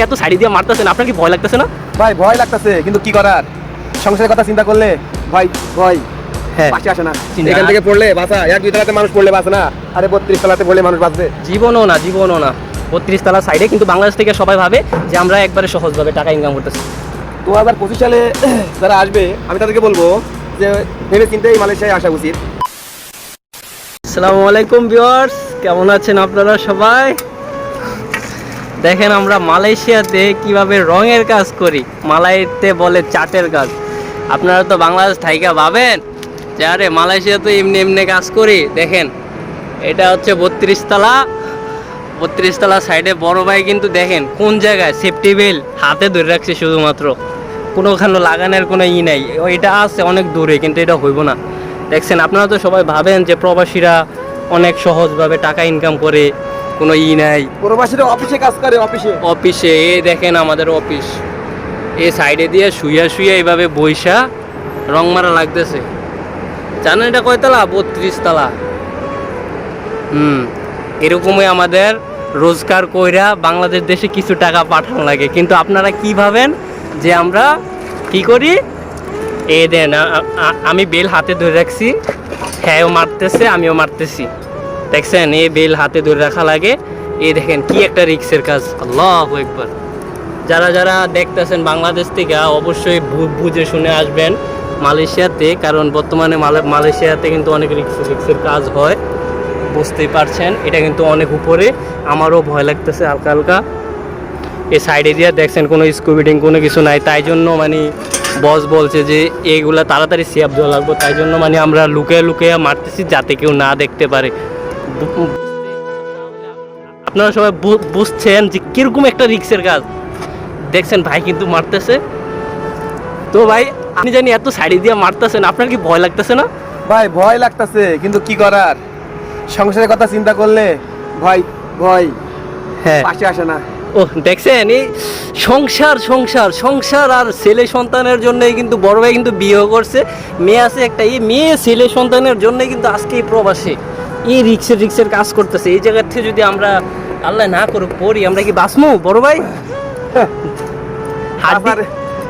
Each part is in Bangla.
এত শাড়ি দিয়ে মারতেছেন আপনার কি ভয় লাগতেছে না? ভাই ভয় লাগতেছে কিন্তু কি করার? সংসারের কথা চিন্তা করলে ভাই ভয়। হ্যাঁ। পাশে আসে না। এখান থেকে পড়লে বাঁচা এক দুই তলাতে মানুষ পড়লে বাঁচে না। আরে বত্রিশ তলাতে পড়লে মানুষ বাঁচবে। জীবনও না জীবনও না। বত্রিশ তলা সাইডে কিন্তু বাংলাদেশ থেকে সবাই ভাবে যে আমরা একবারে সহজভাবে টাকা ইনকাম করতেছি। দু হাজার পঁচিশ সালে যারা আসবে আমি তাদেরকে বলব যে ভেবে চিন্তেই মালয়েশিয়ায় আসা উচিত। আসসালামু আলাইকুম ভিউয়ার্স কেমন আছেন আপনারা সবাই? দেখেন আমরা মালয়েশিয়াতে কীভাবে রঙের কাজ করি। মালাইতে বলে চাটের কাজ। আপনারা তো বাংলাদেশ থাইকা ভাবেন? যে আরে মালয়েশিয়াতে এমনি এমনি কাজ করি। দেখেন, এটা হচ্ছে বত্রিশ তলা বত্রিশ সাইডে বড় ভাই কিন্তু দেখেন কোন জায়গায় সেফটি বেল হাতে ধরে রাখছে শুধুমাত্র। কোনোখানে লাগানোর কোনো ই নাই। এটা আছে অনেক দূরে, কিন্তু এটা হইব না। দেখছেন, আপনারা তো সবাই ভাবেন যে প্রবাসীরা অনেক সহজভাবে টাকা ইনকাম করে। কোনো ই নাই। প্রবাসীরা অফিসে কাজ করে অফিসে? অফিসে এ দেখেন আমাদের অফিস। এ সাইডে দিয়ে শুইয়া শুয়ে এইভাবে বৈশা রং মারা লাগতেছে। জানেন এটা কয়তলা বত্রিশ তলা। হুম এরকমই আমাদের রোজগার কইরা বাংলাদেশ দেশে কিছু টাকা পাঠানো লাগে। কিন্তু আপনারা কি ভাবেন যে আমরা কি করি? এ দেন আমি বেল হাতে ধরে রাখছি। হ্যাঁও মারতেছে আমিও মারতেছি। দেখছেন, এই বেল হাতে ধরে রাখা লাগে। এই দেখেন কি একটা রিক্সের কাজ। আল্লাহ একবার যারা যারা দেখতেছেন বাংলাদেশ থেকে, অবশ্যই বুঝে শুনে আসবেন মালয়েশিয়াতে, কারণ বর্তমানে মালয়েশিয়াতে কিন্তু অনেক রিক্স রিক্সের কাজ হয়। বুঝতেই পারছেন, এটা কিন্তু অনেক উপরে। আমারও ভয় লাগতেছে হালকা হালকা। এই সাইড এরিয়া দেখছেন কোনো স্কুবিডিং কোনো কিছু নাই। তাই জন্য মানে বস বলছে যে, এইগুলা তাড়াতাড়ি সেফ দেওয়া লাগবে। তাই জন্য মানে আমরা লুকে লুকে মারতেছি যাতে কেউ না দেখতে পারে। আপনারা সবাই বুঝছেন যে কীরকম একটা রিক্সের কাজ। দেখছেন ভাই কিন্তু মারতেছে। তো ভাই আপনি জানি এত শাড়ি দিয়ে মারতেছেন আপনার কি ভয় লাগতেছে না? ভাই ভয় লাগতেছে কিন্তু কি করার? সংসারের কথা চিন্তা করলে ভাই ভয়। হ্যাঁ। পাশে আসে না। ও দেখছেন এই সংসার সংসার সংসার আর ছেলে সন্তানের জন্যই কিন্তু বড় ভাই কিন্তু বিয়ে করছে। মেয়ে আছে একটা এই মেয়ে ছেলে সন্তানের জন্যই কিন্তু আজকে এই প্রবাসে। এই রিক্সের রিক্সের কাজ করতেছে। এই জায়গার থেকে যদি আমরা আল্লাহ না করুক পড়ি আমরা কি বাঁচমু বড় ভাই?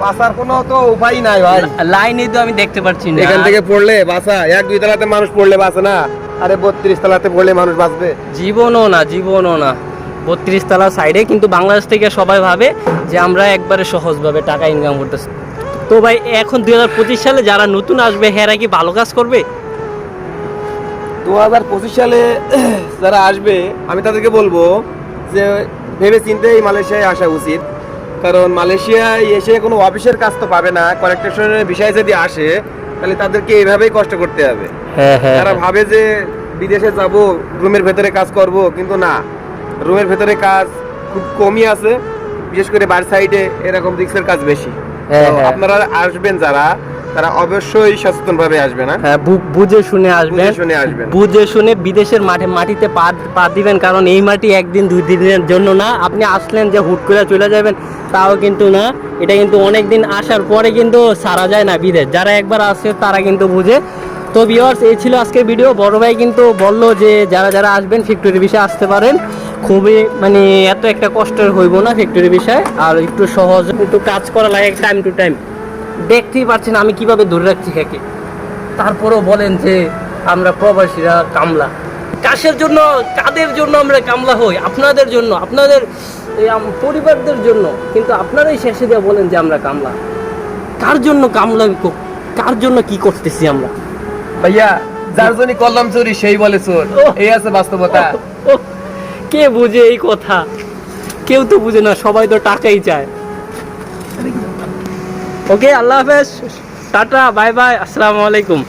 পাশার কোনো তো উপায় নাই ভাই। লাইনে তো আমি দেখতে পাচ্ছি না। এখান থেকে পড়লে বাঁচা এক দুই তলাতে মানুষ পড়লে বাঁচে না। আরে বত্রিশ তলাতে পড়লে মানুষ বাঁচবে। জীবনও না জীবনও না। বত্রিশ তলা সাইডে কিন্তু বাংলাদেশ থেকে সবাই ভাবে যে আমরা একবারে সহজভাবে টাকা ইনকাম করতেছি। তো ভাই এখন দুই হাজার পঁচিশ সালে যারা নতুন আসবে হেরা কি ভালো কাজ করবে? দু হাজার পঁচিশ সালে যারা আসবে আমি তাদেরকে বলব যে ভেবে চিন্তেই মালয়েশিয়ায় আসা উচিত। কারণ মালয়েশিয়ায় এসে কোনো অফিসের কাজ তো পাবে না কলেকটেশনের বিষয়ে যদি আসে তাহলে তাদেরকে এইভাবেই কষ্ট করতে হবে। হ্যাঁ হ্যাঁ তারা ভাবে যে বিদেশে যাব রুমের ভেতরে কাজ করব কিন্তু না। রুমের ভেতরে কাজ খুব কমই আছে বিশেষ করে বার সাইডে এরকম রিক্সের কাজ বেশি। হ্যাঁ, হ্যাঁ। আপনারা আসবেন যারা তারা অবশ্যই সচেতন ভাবে আসবেন হ্যাঁ হ্যাঁ বুঝে শুনে আসবেন। শুনে আসবেন। বুঝে শুনে বিদেশের মাঠে মাটিতে পা পা দিবেন কারণ এই মাটি একদিন দুই দিনের জন্য না। আপনি আসলেন যে হুট করে চলে যাবেন তাও কিন্তু না। এটা কিন্তু অনেক দিন আসার পরে কিন্তু সারা যায় না বিদেশ। যারা একবার আসে তারা কিন্তু বুঝে। তো ভিওর্স এই ছিল আজকের ভিডিও বড় ভাই কিন্তু বলল যে যারা যারা আসবেন ফ্যাক্টরি বিষয়ে আসতে পারেন। খুবই মানে এত একটা কষ্টের হইব না ফ্যাক্টরি বিষয়ে আর একটু সহজ একটু কাজ করা লাগে টাইম টু টাইম দেখতেই পাচ্ছেন আমি কীভাবে ধরে রাখছি খেকে তারপরেও বলেন যে আমরা প্রবাসীরা কামলা। কাশের জন্য কাদের জন্য আমরা কামলা হই? আপনাদের জন্য আপনাদের পরিবারদের জন্য। কিন্তু আপনারাই শেষে দিয়ে বলেন যে আমরা কামলা। কার জন্য কামলা কার জন্য কি করতেছি আমরা? ভাইয়া যার জন্য কলম চুরি সেই বলে চোর। এই আছে বাস্তবতা। কে বুঝে এই কথা? কেউ তো বুঝে না সবাই তো টাকাই চায়। ওকে আল্লাহ হাফেজ টাটা বাই বাই আসসালামু আলাইকুম